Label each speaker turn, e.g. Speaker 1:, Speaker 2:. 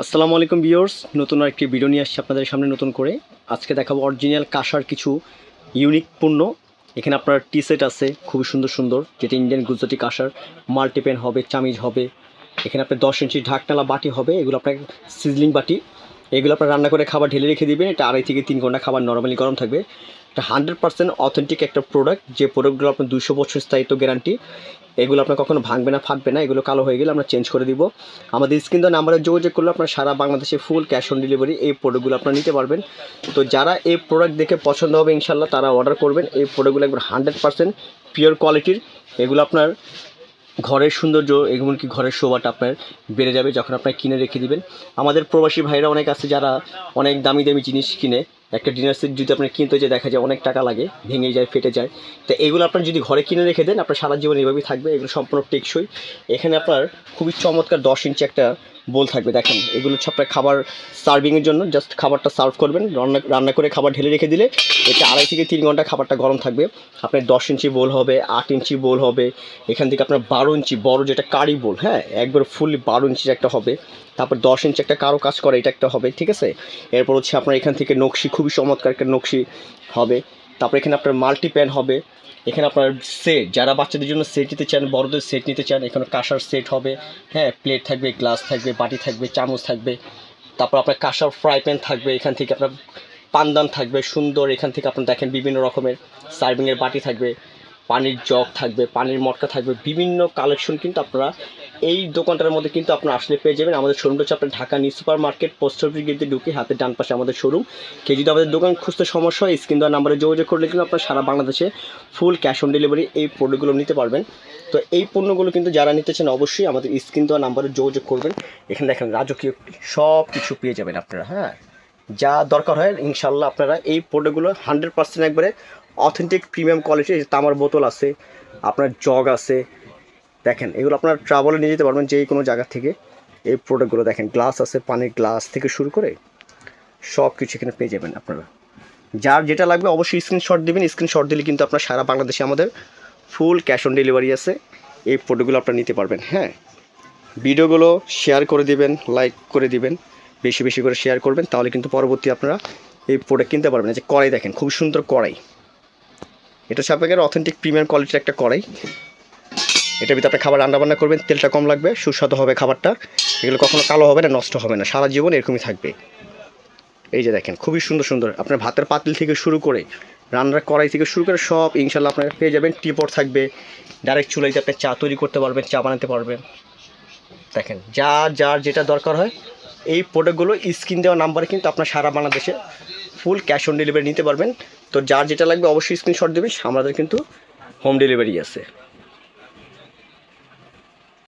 Speaker 1: আসসালামু আলাইকুম ভিউয়ার্স, নতুন আরেকটি ভিডিও নিয়ে আসছি আপনাদের সামনে নতুন করে। আজকে দেখাবো অরিজিনাল কাঁসার কিছু ইউনিক পণ্য। এখানে আপনার টি সেট আছে, খুবই সুন্দর সুন্দর, যেটা ইন্ডিয়ান গুজরাটি কাঁসার। মাল্টিপেন হবে, চামিজ হবে। এখানে আপনার দশ ইঞ্চি ঢাকনালা বাটি হবে, এগুলো আপনার সিজলিং বাটি। এগুলো আপনার রান্না করে খাবার ঢেলে রেখে দিবেন, এটা আড়াই থেকে তিন ঘণ্টা খাবার নর্মালি গরম থাকবে। এটা হান্ড্রেড পার্সেন্ট অথেন্টিক একটা প্রোডাক্ট যে প্রোডাক্টগুলো আপনার দুশো বছর স্থায়িত্ব গ্যারান্টি এগুলো আপনার কখনো ভাঙবে না, ফাটবে না, এগুলো কালো হয়ে গেলে আমরা চেঞ্জ করে দিব। আমাদের স্ক্রিন দেওয়া নাম্বারে যোগাযোগ করলে আপনার সারা বাংলাদেশে ফুল ক্যাশ অন ডেলিভারি এই প্রোডাক্টগুলো আপনারা নিতে পারবেন। তো যারা এই প্রোডাক্ট দেখে পছন্দ হবে ইনশাল্লাহ তারা অর্ডার করবেন। এই প্রোডাক্টগুলো একবার হান্ড্রেড পার্সেন্ট পিওর কোয়ালিটির এগুলো আপনার ঘরের সৌন্দর্য এমনকি ঘরের শোভাটা আপনার বেড়ে যাবে যখন আপনার কিনে রেখে দিবেন? আমাদের প্রবাসী ভাইরা অনেক আছে যারা অনেক দামি দামি জিনিস কিনে একটা ডিনার সেট যদি আপনার কিনতে যে দেখা যায় অনেক টাকা লাগে ভেঙে যায়, ফেটে যায়। তো এগুলো আপনার যদি ঘরে কিনে রেখে দেন, আপনার সারা জীবন এভাবেই থাকবে, এগুলো সম্পূর্ণ টেকসই। এখানে আপনার খুবই চমৎকার দশ ইঞ্চি একটা বোল থাকবে, দেখেন। এগুলো হচ্ছে আপনার খাবার সার্ভিংয়ের জন্য জাস্ট খাবারটা সার্ভ করবেন, রান্না রান্না করে খাবার ঢেলে রেখে দিলে এটা আড়াই থেকে তিন ঘণ্টা খাবারটা গরম থাকবে। আপনার দশ ইঞ্চি বোল হবে, আট ইঞ্চি বোল হবে, এখান থেকে আপনার বারো ইঞ্চি, বড় যেটা কারি বোল হ্যাঁ একবার ফুললি বারো ইঞ্চির একটা হবে। তারপর দশ ইঞ্চি একটা কারও কাজ করে, এটা একটা হবে, ঠিক আছে? এরপর হচ্ছে আপনার এখান থেকে নকশি, খুবই চমৎকার একটা নকশি হবে। তারপর এখানে আপনার মাল্টি প্যান হবে এখানে আপনার সেট যারা বাচ্চাদের জন্য সেট নিতে চান, বড়দের সেট নিতে চান, এখানে কাঁসার সেট হবে। হ্যাঁ প্লেট থাকবে গ্লাস থাকবে, বাটি থাকবে, চামচ থাকবে। তারপর আপনার কাঁসার ফ্রাই প্যান থাকবে, এখান থেকে আপনার পানদান থাকবে, সুন্দর। এখান থেকে আপনার দেখেন বিভিন্ন রকমের সার্ভিংয়ের বাটি থাকবে, পানির জগ থাকবে, পানির মটকা থাকবে, বিভিন্ন কালেকশন কিন্তু আপনারা এই দোকানটার মধ্যে কিন্তু আপনার আসলে পেয়ে যাবেন। আমাদের শোরুমটা হচ্ছে আপনার Dhaka new super market post office গেটে ঢুকে হাতের ডান পাশে আমাদের শোরুম কেউ যদি আমাদের দোকান খুঁজতে সমস্যা হয়, স্ক্রিন দেওয়ার নাম্বারে যোগাযোগ করলে কিন্তু আপনারা সারা বাংলাদেশে ফুল ক্যাশ অন ডেলিভারি এই প্রোডাক্টগুলো নিতে পারবেন। তো এই পণ্যগুলো কিন্তু যারা নিতে চান অবশ্যই আমাদের স্ক্রিন দেওয়া নাম্বারে যোগাযোগ করবেন। এখানে দেখেন রাজকীয় সব কিছু পেয়ে যাবেন আপনারা হ্যাঁ? যা দরকার হয় ইনশাল্লাহ আপনারা এই প্রোডাক্টগুলো হান্ড্রেড পার্সেন্ট একবারে অথেন্টিক প্রিমিয়াম কোয়ালিটির তামার বোতল আছে, আপনার জগ আছে দেখেন, এগুলো আপনার ট্রাভেলে নিয়ে যেতে পারবেন যে কোনো জায়গা থেকে। এই প্রোডাক্টগুলো দেখেন গ্লাস আছে, পানির গ্লাস থেকে শুরু করে সব কিছু এখানে পেয়ে যাবেন আপনারা। যার যেটা লাগবে অবশ্যই স্ক্রিনশট দেবেন। স্ক্রিনশট দিলে কিন্তু আপনার সারা বাংলাদেশে আমাদের ফুল ক্যাশ অন ডেলিভারি আছে। এই প্রোডাক্টগুলো আপনারা নিতে পারবেন হ্যাঁ? ভিডিওগুলো শেয়ার করে দিবেন লাইক করে দিবেন, বেশি বেশি করে শেয়ার করবেন, তাহলে কিন্তু পরবর্তী আপনারা এই প্রোডাক্ট কিনতে পারবেন। যে কড়াই দেখেন, খুব সুন্দর কড়াই। এটা সাপেক্ষের অথেন্টিক প্রিমিয়াম কোয়ালিটির একটা কড়াই। এটার ভিতরে আপনি খাবার রান্না বান্না করবেন, তেলটা কম লাগবে, সুস্বাদু হবে খাবারটা। এগুলো কখনো কালো হবে না, নষ্ট হবে না, সারা জীবন এরকমই থাকবে। এই যে দেখেন, খুবই সুন্দর সুন্দর। আপনার ভাতের পাতিল থেকে শুরু করে রান্নার কড়াই থেকে শুরু করে সব ইনশাল্লাহ আপনারা পেয়ে যাবেন, টিপট থাকবে। ডাইরেক্ট চুলাইতে আপনি চা তৈরি করতে পারবেন, চা বানাতে পারবেন। দেখেন যা যার যেটা দরকার হয়, এই প্রোডাক্টগুলো স্ক্রিন দেওয়া নাম্বারে কিন্তু আপনার সারা বাংলাদেশে ফুল ক্যাশ অন ডেলিভারি নিতে পারবেন। তো যার যেটা লাগবে অবশ্যই স্ক্রিনশট দেবেন, আমাদের কিন্তু হোম ডেলিভারি আছে।